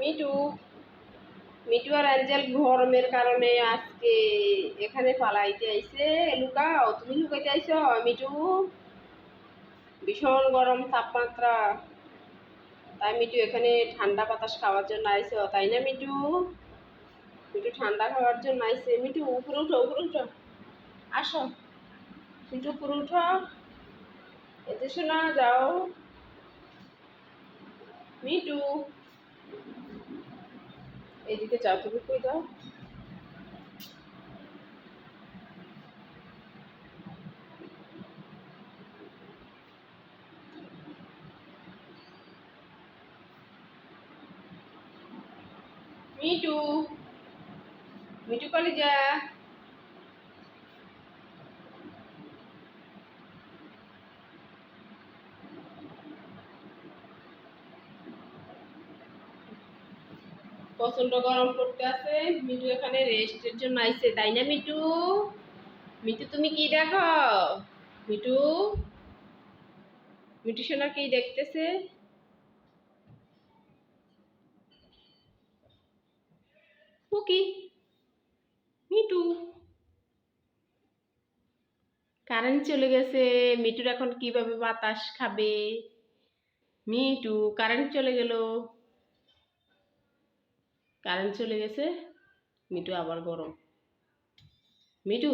Me too me too আর Angel গরমের কারণে আজকে এখানে পালাইতে আইছে। লুকাও, তুমি লুকাইতে আইছো? মিটু ভীষণ গরম তাপমাত্রা। তাই মিটু এখানে ঠান্ডা বাতাস খাওয়ার জন্য আইছো, তাই না মিটু মিটু ঠান্ডা খাওয়ার জন্য আইছে। মিটু উপরে উঠো উপরে উঠো। আসো। মিটু উপরে উঠো। এতে শোনা, যাও। মিটু এদিকে যাও তুমি কই মিটু মিটু কলেজা? প্রচণ্ড গরম করতে আছে। মিটু এখানে রেস্টের জন্য আইছে, তাই না মিটু মিটু তুমি কি দেখো? মিটু মিটু সোনা কি দেখতেছে? খুকি মিটু কারেন্ট চলে গেছে। মিটুর এখন কীভাবে বাতাস খাবে? মিটু কারেন্ট চলে গেল। কারেন্ট চলে গেছে মিটু আবার গরম। মিটু